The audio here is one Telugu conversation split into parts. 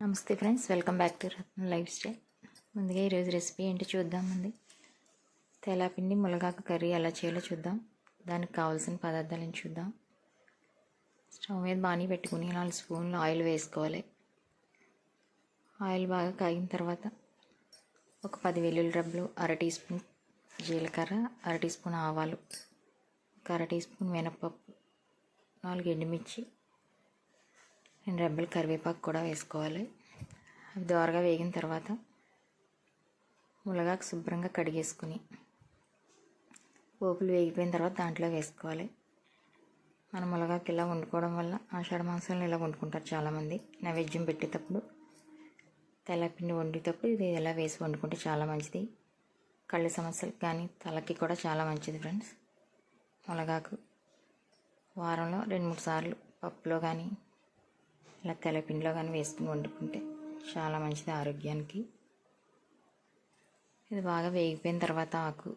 నమస్తే friends welcome back to Ratna lifestyle. ముందుగా ఈరోజు రెసిపీ ఏంటి చూద్దాం తెలాపిండి మునగాకు కర్రీ ఎలా చేయాలో చూద్దాం. దానికి కావాల్సిన పదార్థాలను చూద్దాం. స్టవ్ మీద బాణీ పెట్టుకుని నాలుగు స్పూన్లు ఆయిల్ వేసుకోవాలి. ఆయిల్ బాగా కాగిన తర్వాత ఒక పది వెల్లుల్లి రబ్బలు అర టీ స్పూన్ జీలకర్ర అర టీ స్పూన్ ఆవాలు ఒక అర టీ స్పూన్ మినపప్పు నాలుగు ఎండుమిర్చి రెండు రెబ్బలు కరివేపాకు కూడా వేసుకోవాలి. అవి దోరగా వేగిన తర్వాత ములగాకు శుభ్రంగా కడిగేసుకుని పోపులు వేగిపోయిన తర్వాత దాంట్లో వేసుకోవాలి. మన ములగాకు ఇలా వండుకోవడం వల్ల ఆషాఢ మాంసంలో ఇలా వండుకుంటారు చాలామంది. నైవేద్యం పెట్టేటప్పుడు తెల్లపిండి వండేటప్పుడు ఇది ఇలా వేసి వండుకుంటే చాలా మంచిది. కళ్ళు సమస్యలకు కానీ తలకి కూడా చాలా మంచిది ఫ్రెండ్స్. ములగాకు వారంలో రెండు మూడు సార్లు పప్పులో కానీ ఇలా తెలపిండిలో కానీ వేసుకుని వండుకుంటే చాలా మంచిది ఆరోగ్యానికి. ఇది బాగా వేగిపోయిన తర్వాత ఆకు.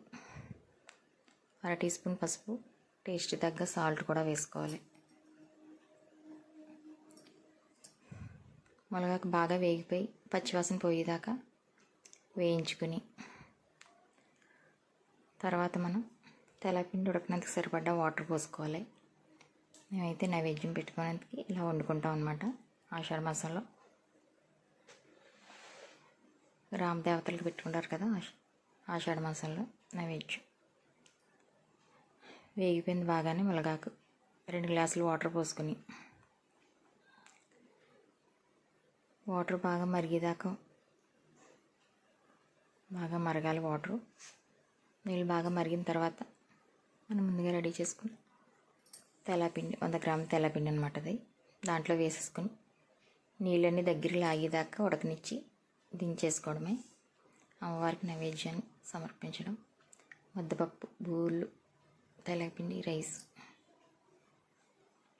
అర టీ స్పూన్ పసుపు టేస్ట్ తగ్గ సాల్ట్ కూడా వేసుకోవాలి. మొలగాకు బాగా వేగిపోయి పచ్చివాసన పోయేదాకా వేయించుకుని తర్వాత మనం తెల్లపిండి ఉడకనందుకు సరిపడ్డ వాటర్ పోసుకోవాలి. మేమైతే నైవేద్యం పెట్టుకోవడానికి ఇలా వండుకుంటాం అనమాట ఆషాఢ మాసంలో. రామ దేవతలు పెట్టుకుంటారు కదా ఆషాఢ మాసంలో నైవేద్యం. వేగిపోయింది బాగానే ములగాకు. రెండు గ్లాసులు వాటర్ పోసుకొని. వాటర్ బాగా మరిగేదాకా బాగా మరగాలి వాటరు. నీళ్ళు బాగా మరిగిన తర్వాత మనం ముందుగా రెడీ చేసుకుని తెల్లపిండి వంద గ్రాముల తెల్లపిండి అనమాట అది. దాంట్లో వేసేసుకొని నీళ్ళన్నీ దగ్గర లాగేదాకా ఉడకనిచ్చి దించేసుకోవడమే. అమ్మవారికి నైవేద్యాన్ని సమర్పించడం. ముద్దపప్పు బూళ్ళు తెల్లపిండి రైస్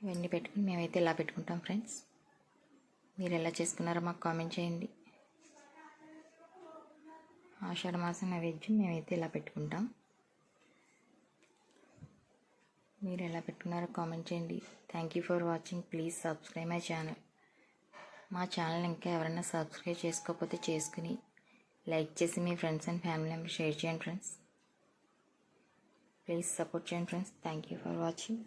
ఇవన్నీ పెట్టుకుని మేమైతే ఇలా పెట్టుకుంటాం ఫ్రెండ్స్. మీరు ఎలా చేసుకున్నారో మాకు కామెంట్ చేయండి. ఆషాఢ మాసం నైవేద్యం మేమైతే ఇలా పెట్టుకుంటాం. మీరు ఎలా పెట్టుకున్నారో కామెంట్ చేయండి. Thank you for watching please subscribe my channel మా ఛానల్ ఇంకా ఎవరైనా సబ్స్క్రైబ్ చేసుకోకపోతే చేసుకుని లైక్ చేసి మీ friends and family members share చేయండి ఫ్రెండ్స్ ప్లీజ్ సపోర్ట్ చేయండి friends thank you for watching